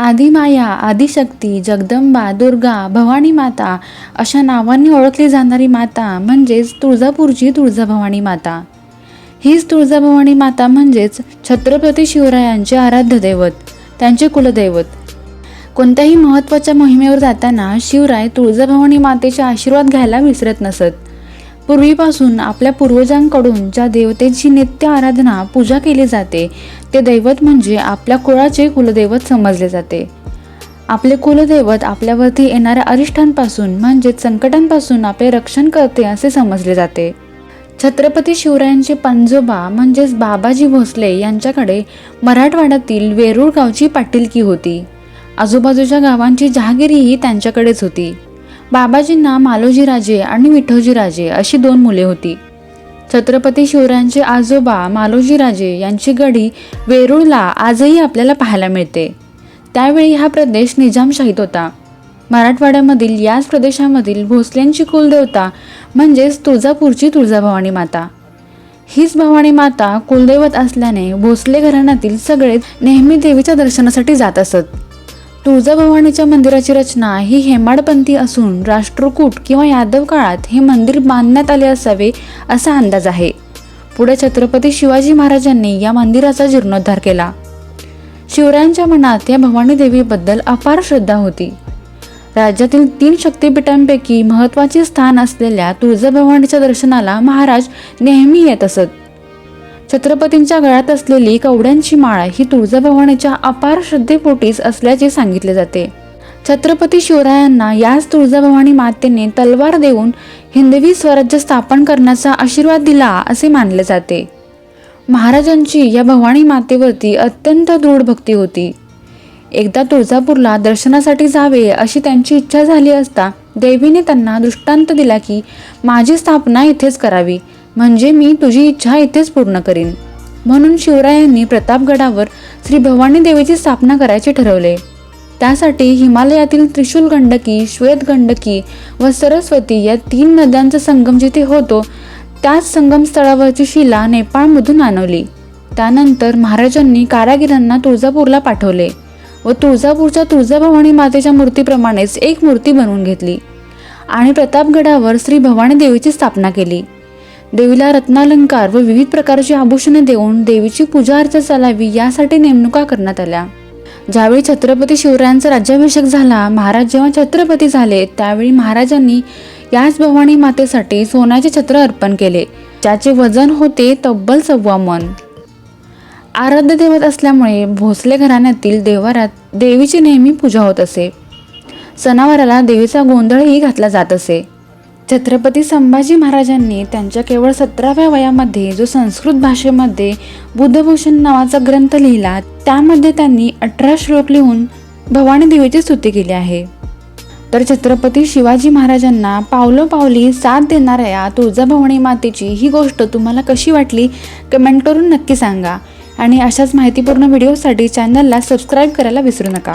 आदिमाया आदिशक्ती जगदंबा दुर्गा भवानी माता अशा नावांनी ओळखली जाणारी माता म्हणजेच तुळजापूरची तुळजाभवानी माता. हीच तुळजाभवानी माता म्हणजेच छत्रपती शिवरायांचे आराध्य दैवत त्यांचे कुलदैवत. कोणत्याही महत्त्वाच्या मोहिमेवर जाताना शिवराय तुळजाभवानी मातेचे आशीर्वाद घ्यायला विसरत नसत. पूर्वीपासून आपल्या पूर्वजांकडून ज्या देवतेची नित्य आराधना पूजा केली जाते ते दैवत म्हणजे आपल्या कुळाचे कुलदैवत समजले जाते. आपले कुलदैवत आपल्यावरती येणाऱ्या अरिष्टांपासून म्हणजेच संकटांपासून आपले रक्षण करते असे समजले जाते. छत्रपती शिवरायांचे पंजोबा म्हणजेच बाबाजी भोसले यांच्याकडे मराठवाड्यातील वेरूळ गावची पाटीलकी होती. आजूबाजूच्या गावांची जहागिरीही त्यांच्याकडेच होती. बाबाजींना मालोजीराजे आणि विठोजीराजे अशी दोन मुले होती. छत्रपती शिवरायांचे आजोबा मालोजीराजे यांची गडी वेरूळला आजही आपल्याला पाहायला मिळते. त्यावेळी हा प्रदेश निजामशाहीत होता. मराठवाड्यामधील याच प्रदेशामधील भोसल्यांची कुलदेवता म्हणजेच तुळजापूरची तुळजाभवानी माता. हीच भवानी माता कुलदैवत असल्याने भोसले घराण्यातील सगळे नेहमी देवीच्या दर्शनासाठी जात असत. तुळजाभवानीच्या मंदिराची रचना ही हेमाडपंथी असून राष्ट्रकूट किंवा यादव काळात हे मंदिर बांधण्यात आले असावे असा अंदाज आहे. पुढे छत्रपती शिवाजी महाराजांनी या मंदिराचा जीर्णोद्धार केला. शिवरायांच्या मनात या भवानी देवीबद्दल अपार श्रद्धा होती. राज्यातील तीन शक्तिपीठांपैकी महत्त्वाचे स्थान असलेल्या तुळजाभवानीच्या दर्शनाला महाराज नेहमी येत असत. छत्रपतींच्या गळ्यात असलेली कवड्यांची माळ ही तुळजाभवानीच्या अपार श्रद्धेपोटीच असल्याचे सांगितले जाते. छत्रपती शिवरायांना याच तुळजाभवानी मातेने तलवार देऊन हिंदवी स्वराज्य स्थापन करण्याचा आशीर्वाद दिला असे मानले जाते. महाराजांची या भवानी मातेवरती अत्यंत दृढ भक्ती होती. एकदा तुळजापूरला दर्शनासाठी जावे अशी त्यांची इच्छा झाली असता देवीने त्यांना दृष्टांत दिला की माझी स्थापना इथेच करावी. म्हणजे मी तुझी इच्छा इथेच पूर्ण करीन. म्हणून शिवरायांनी प्रतापगडावर श्री भवानी देवीची स्थापना करायचे ठरवले. त्यासाठी हिमालयातील त्रिशूल गंडकी श्वेत गंडकी व सरस्वती या तीन नद्यांचा संगम जिथे होतो त्याच संगमस्थळावरची शिला नेपाळमधून आणवली त्यानंतर महाराजांनी कारागिरांना तुळजापूरला पाठवले व तुळजापूरच्या तुळजाभवानी मातेच्या मूर्तीप्रमाणेच एक मूर्ती बनवून घेतली आणि प्रतापगडावर श्री भवानी देवीची स्थापना केली. देवीला रत्नालंकार व विविध प्रकारची आभूषणे देऊन देवीची पूजा अर्चा चालावी यासाठी नेमणुका करण्यात आल्या. ज्यावेळी छत्रपती शिवरायांचा राज्याभिषेक झाला महाराज जेव्हा छत्रपती झाले त्यावेळी महाराजांनी याच भवानी मातेसाठी सोन्याचे छत्र अर्पण केले ज्याचे वजन होते तब्बल सव्वा मन. आराध्य दैवत असल्यामुळे भोसले घराण्यातील देवारात देवीची नेहमी पूजा होत असे. सणावाराला देवीचा गोंधळही घातला जात असे. छत्रपती संभाजी महाराजांनी त्यांच्या केवळ सतराव्या वयामध्ये जो संस्कृत भाषेमध्ये बुद्धभूषण नावाचा ग्रंथ लिहिला त्यामध्ये त्यांनी अठरा श्लोक लिहून भवानी देवीची स्तुती केली आहे. तर छत्रपती शिवाजी महाराजांना पावलोपावली साथ देणाऱ्या या तुळजाभवानी मातेची ही गोष्ट तुम्हाला कशी वाटली कमेंट करून नक्की सांगा. आणि अशाच माहितीपूर्ण व्हिडिओसाठी चॅनलला सबस्क्राईब करायला विसरू नका.